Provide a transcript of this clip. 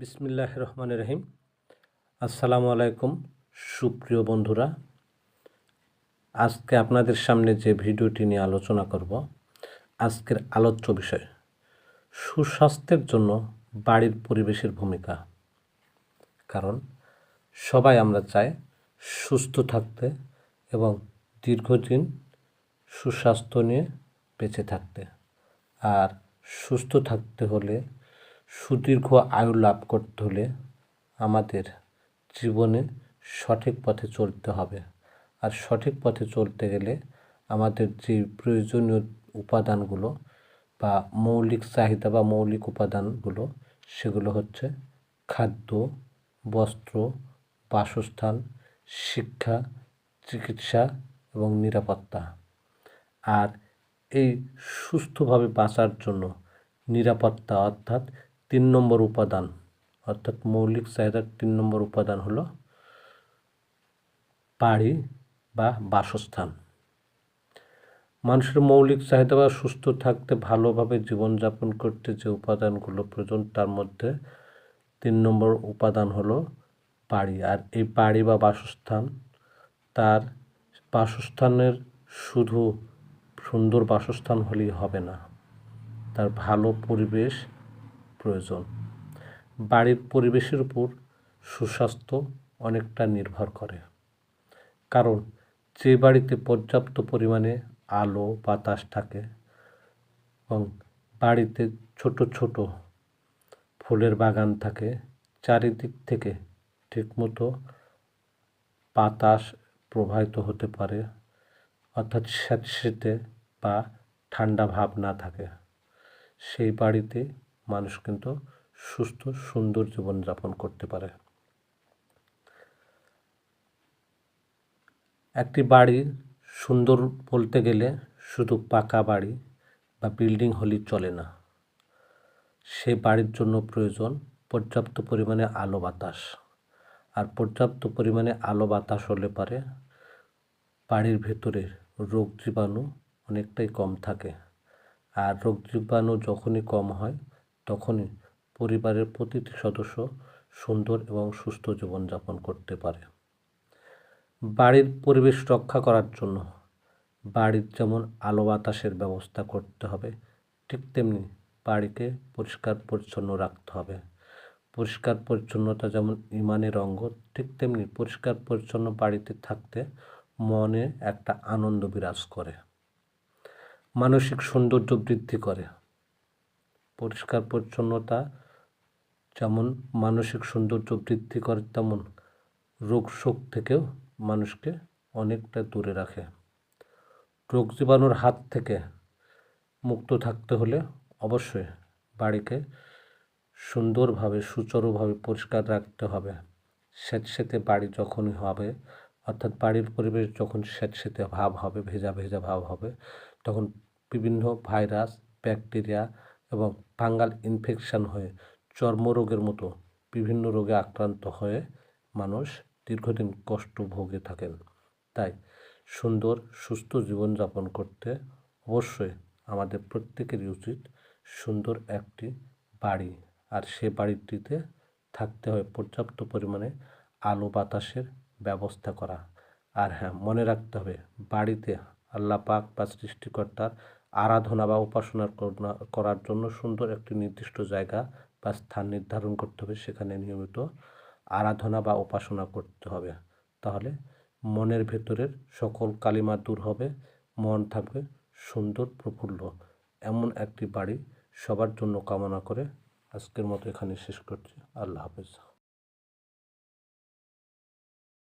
বিসমিল্লাহ রহমান রহিম। আসসালামু আলাইকুম, সুপ্রিয় বন্ধুরা। আজকে আপনাদের সামনে যে ভিডিওটি নিয়ে আলোচনা করব, আজকের আলোচ্য বিষয়, সুস্বাস্থ্যের জন্য বাড়ির পরিবেশের ভূমিকা। কারণ সবাই আমরা চাই সুস্থ থাকতে এবং দীর্ঘদিন সুস্বাস্থ্য নিয়ে বেঁচে থাকতে। আর সুস্থ থাকতে হলে সুদীর্ঘ আয়ু লাভ করতে হলে আমাদের জীবনে সঠিক পথে চলতে হবে। আর সঠিক পথে চলতে গেলে আমাদের যে প্রয়োজনীয় উপাদানগুলো বা মৌলিক চাহিদা বা মৌলিক উপাদানগুলো, সেগুলো হচ্ছে খাদ্য, বস্ত্র, বাসস্থান, শিক্ষা, চিকিৎসা এবং নিরাপত্তা। আর এই সুস্থভাবে বাঁচার জন্য নিরাপত্তা অর্থাৎ তিন নম্বর উপাদান, অর্থাৎ মৌলিক চাহিদার তিন নম্বর উপাদান হলো বাড়ি বা বাসস্থান। মানুষের মৌলিক চাহিদা বা সুস্থ থাকতে ভালোভাবে জীবনযাপন করতে যে উপাদানগুলো প্রয়োজন, তার মধ্যে তিন নম্বর উপাদান হলো বাড়ি আর এই বাড়ি বা বাসস্থান, তার বাসস্থানের শুধু সুন্দর বাসস্থান হলেই হবে না, তার ভালো পরিবেশ প্রয়োজন। বাড়ির পরিবেশের উপর সুস্বাস্থ্য অনেকটা নির্ভর করে। কারণ যে বাড়িতে পর্যাপ্ত পরিমাণে আলো, বাতাস থাকে এবং বাড়িতে ছোট ছোট ফুলের বাগান থাকে, চারিদিক থেকে ঠিকমতো বাতাস প্রবাহিত হতে পারে, অর্থাৎ স্যাঁতস্যাঁতে বা ঠান্ডা ভাব না থাকে। সেই বাড়িতে মানুষ কিন্তু সুস্থ, সুন্দর জীবনযাপন করতে পারে। একটি বাড়ি সুন্দর বলতে গেলে শুধু পাকা বাড়ি বা বিল্ডিং হলেই চলে না। সে বাড়ির জন্য প্রয়োজন পর্যাপ্ত পরিমাণে আলো বাতাস। আর পর্যাপ্ত পরিমাণে আলো বাতাস হলে পারে বাড়ির ভেতরে রোগ জীবাণু অনেকটাই কম থাকে। আর রোগ জীবাণু যখনই কম হয় তখনই পরিবারের প্রতিটি সদস্য সুন্দর এবং সুস্থ জীবনযাপন করতে পারে। বাড়ির পরিবেশ রক্ষা করার জন্য বাড়ির যেমন আলো বাতাসের ব্যবস্থা করতে হবে, ঠিক তেমনি বাড়িকে পরিষ্কার পরিচ্ছন্ন রাখতে হবে। পরিষ্কার পরিচ্ছন্নতা যেমন ইমানের অঙ্গ, ঠিক তেমনি পরিষ্কার পরিচ্ছন্ন বাড়িতে থাকতে মনে একটা আনন্দ বিরাজ করে। মানসিক সৌন্দর্য বৃদ্ধি করে। পরিষ্কার পরিচ্ছন্নতা, যেমন মানসিক সৌন্দর্য বৃদ্ধি করে, তেমন রোগ শোক থেকেও মানুষকে অনেকটা দূরে রাখে। রোগ জীবাণুর হাত থেকে মুক্ত থাকতে হলে অবশ্যই বাড়িকে সুন্দরভাবে, সুচারুভাবে পরিষ্কার রাখতে হবে। স্যাঁতস্যাঁতে বাড়ি যখনই হবে, অর্থাৎ বাড়ির পরিবেশ যখন স্যাঁতস্যাঁতে ভাব হবে, ভেজা ভেজা ভাব হবে, তখন বিভিন্ন ভাইরাস, ব্যাকটেরিয়া এবং ফাঙ্গাল ইনফেকশান হয়ে চর্মরোগের মতো বিভিন্ন রোগে আক্রান্ত হয়ে মানুষ দীর্ঘদিন কষ্ট ভোগে থাকেন। তাই সুন্দর, সুস্থ জীবনযাপন করতে অবশ্যই আমাদের প্রত্যেকেরই উচিত সুন্দর একটি বাড়ি। আর সে বাড়িটিতে থাকতে হয় পর্যাপ্ত পরিমাণে আলো বাতাসের ব্যবস্থা করা। আর হ্যাঁ মনে রাখতে হবে বাড়িতে আল্লাহ পাক বা সৃষ্টিকর্তার আরাধনা বা উপাসনা করার জন্য সুন্দর একটি নির্দিষ্ট জায়গা বা স্থান নির্ধারণ করতে হবে। সেখানে নিয়মিত আরাধনা বা উপাসনা করতে হবে। তাহলে মনের ভেতরের সকল কালিমা দূর হবে, মন থাকবে সুন্দর, প্রফুল্ল। এমন একটি বাড়ি সবার জন্য কামনা করে আজকের মতো এখানে শেষ করছি। আল্লাহ হাফেজ।